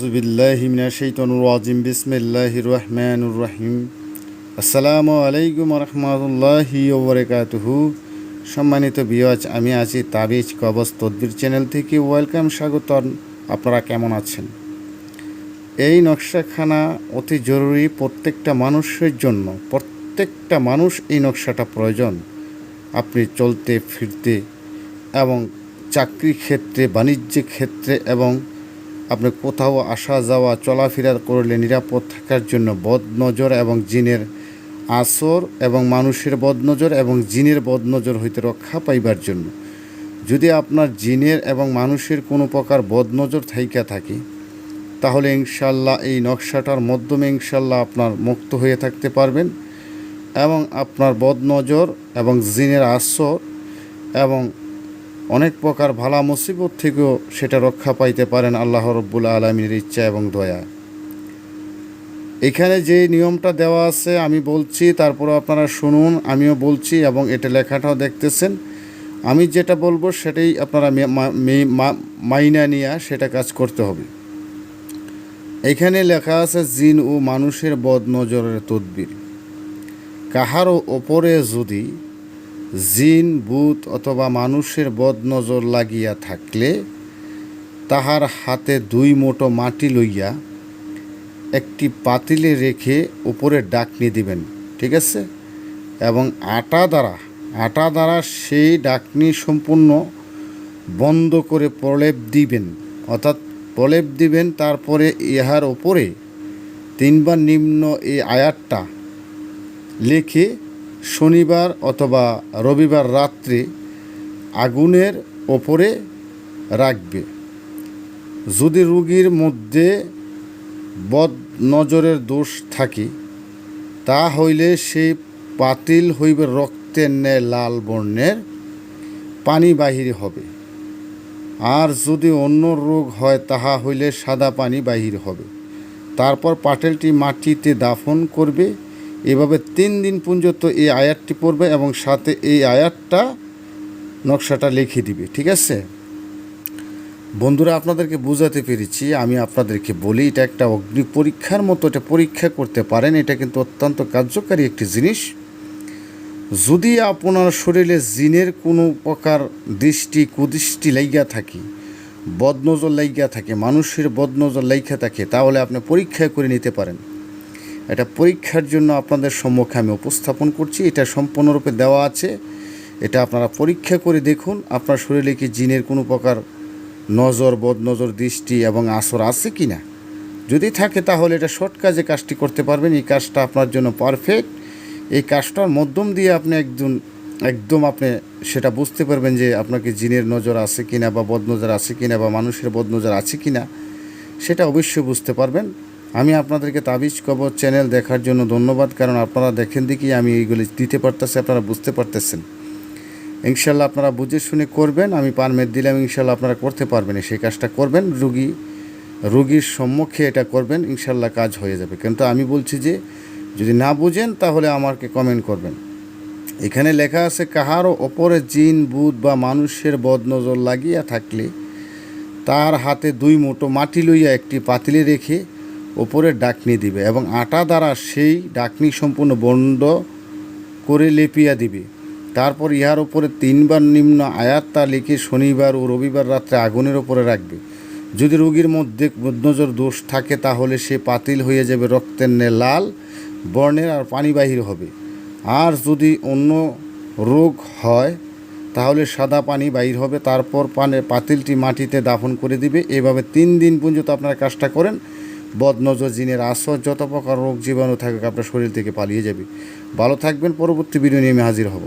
জুবিল্লাহিমিনা শৈতনুর আজিম বিসমিল্লাহির রহমানুর রহিম। আসসালামু আলাইকুম রহমতুল্লাহি ওবরাকাতুহু সম্মানিত বিয়াজ আমি আছি তাবিজ কবজ তদ্বির চ্যানেল থেকে ওয়েলকাম স্বাগত আপনারা কেমন আছেন? এই নকশাখানা অতি জরুরি প্রত্যেকটা মানুষের জন্য। প্রত্যেকটা মানুষ এই নকশাটা প্রয়োজন। আপনি চলতে, ফিরতে এবং চাকরি ক্ষেত্রে বাণিজ্য ক্ষেত্রে এবং আপনি কোথাও আসা যাওয়া, চলাফেরা করলে নিরাপদ থাকার জন্য বদনজর এবং জিনের আসর এবং মানুষের বদনজর এবং জিনের বদনজর হইতে রক্ষা পাইবার জন্য। যদি আপনার জিনের এবং মানুষের কোনো প্রকার বদনজর থাইকা থাকে, তাহলে ইনশাল্লাহ এই নকশাটার মাধ্যমে ইনশাল্লাহ আপনার মুক্ত হয়ে থাকতে পারবেন এবং আপনার বদনজর এবং জিনের আসর এবং অনেক প্রকার ভালা মুসিবত থেকেও সেটা রক্ষা পাইতে পারেন আল্লাহ রব্বুল আলমীর ইচ্ছা এবং দয়া। এখানে যে নিয়মটা দেওয়া আছে, আমি বলছি তারপরে আপনারা শুনুন, আমিও বলছি এবং এটা লেখাটাও দেখতেছেন। আমি যেটা বলব, সেটাই আপনারা মাইনা নিয়ে সেটা কাজ করতে হবে। এখানে লেখা আছে, জিন ও মানুষের বদ নজরের তদবির। কাহারও ওপরে যদি জিন, ভূত অথবা মানুষের বদনজর লাগিয়া থাকলে তাহার হাতে দুই মোটো মাটি লইয়া একটি পাতিলে রেখে উপরে ডাকনি দিবেন, ঠিক আছে? এবং আটা দ্বারা আটা দ্বারা সেই ডাকনি সম্পূর্ণ বন্ধ করে প্রলেপ দিবেন। অর্থাৎ প্রলেপ দিবেন, তারপরে ইহার ওপরে তিনবার নিম্ন এই আয়াতটা লিখে শনিবার অথবা রবিবার রাত্রে আগুনের ওপরে রাখবে। যদি রুগীর মধ্যে বদ নজরের দোষ থাকে তা হইলে সেই পাতিল হইবে রক্তের ন্যায় লাল বর্ণের পানি বাহির হবে। আর যদি অন্য রোগ হয়, তাহা হইলে সাদা পানি বাহির হবে। তারপর পাটেলটি মাটিতে দাফন করবে। এভাবে তিন দিন পর্যন্ত এই আয়াতটি পড়বে এবং সাথে এই আয়াতটা নকশাটা লিখে দিবে, ঠিক আছে? বন্ধুরা, আপনাদেরকে বোঝাতে পেরেছি, আমি আপনাদেরকে বলি, এটা একটা অগ্নি পরীক্ষার মতো, এটা পরীক্ষা করতে পারেন, এটা কিন্তু অত্যন্ত কার্যকারী একটি জিনিস। যদি আপনার শরীরে জিনের কোনো প্রকার দৃষ্টি কুদৃষ্টি লাইগা থাকে, বদনজর লাইগা থাকে, মানুষের বদনজর লাইগা থাকে, তাহলে আপনি পরীক্ষা করে নিতে পারেন। এটা পরীক্ষার জন্য আপনাদের সম্মুখে আমি উপস্থাপন করছি। এটা সম্পূর্ণরূপে দেওয়া আছে। এটা আপনারা পরীক্ষা করে দেখুন। আপনার শরীরে কি জিনের কোনো প্রকার নজর, বদনজর, দৃষ্টি এবং আসর আছে কি না যদি থাকে তাহলে এটা শর্ট কাজে কাজটি করতে পারবেন। এই কাজটা আপনার জন্য পারফেক্ট। এই কাজটার মধ্যম দিয়ে আপনি একজন একদম আপনি সেটা বুঝতে পারবেন যে আপনাকে জিনের নজর আছে কিনা বা বদনজর আছে কিনা বা মানুষের বদনজর আছে কিনা, সেটা অবশ্যই বুঝতে পারবেন। আমি আপনাদেরকে তাবিজ কবর চ্যানেল দেখার জন্য ধন্যবাদ, কারণ আপনারা দেখেন দেখি আমি এইগুলি দিতে পারতেছি, আপনারা বুঝতে পারতেছেন। ইনশাল্লাহ আপনারা বুঝে শুনে করবেন, আমি পারমেট দিলাম, ইনশাল্লাহ আপনারা করতে পারবেন সেই কাজটা করবেন, রুগী, রুগীর সম্মুখে এটা করবেন, ইনশাল্লাহ কাজ হয়ে যাবে। কিন্তু আমি বলছি যে, যদি না বুঝেন, তাহলে আমাকে কমেন্ট করবেন। এখানে লেখা আছে, কাহারও ওপরে জিন, বুধ বা মানুষের বদনজর লাগিয়া থাকলে, তার হাতে দুই মুঠো মাটি লইয়া একটি পাতিলে রেখে ওপরে ডাকনি দিবে এবং আটা দ্বারা সেই ডাকনি সম্পূর্ণ বন্ধ করে লেপিয়া দিবে। তারপর ইহার উপরে তিনবার নিম্ন আয়াত্তা লিখে শনিবার ও রবিবার রাত্রে আগুনের ওপরে রাখবে। যদি রোগীর মধ্যে নজর দোষ থাকে তাহলে সে পাতিল হয়ে যাবে, রক্তের নে লাল, বর্ণের আর পানি বাহির হবে। আর যদি অন্য রোগ হয়, তাহলে সাদা পানি বাহির হবে। তারপর পানের পাতিলটি মাটিতে দাফন করে দিবে। এভাবে তিন দিন পর্যন্ত আপনারা কাজটা করেন। বদনজর জিনের আসর, যত প্রকার রোগ জীবাণু থাকে আপনার শরীর থেকে পালিয়ে যাবে। ভালো থাকবেন, পরবর্তী ভিডিও নিয়ে আমি হাজির হব।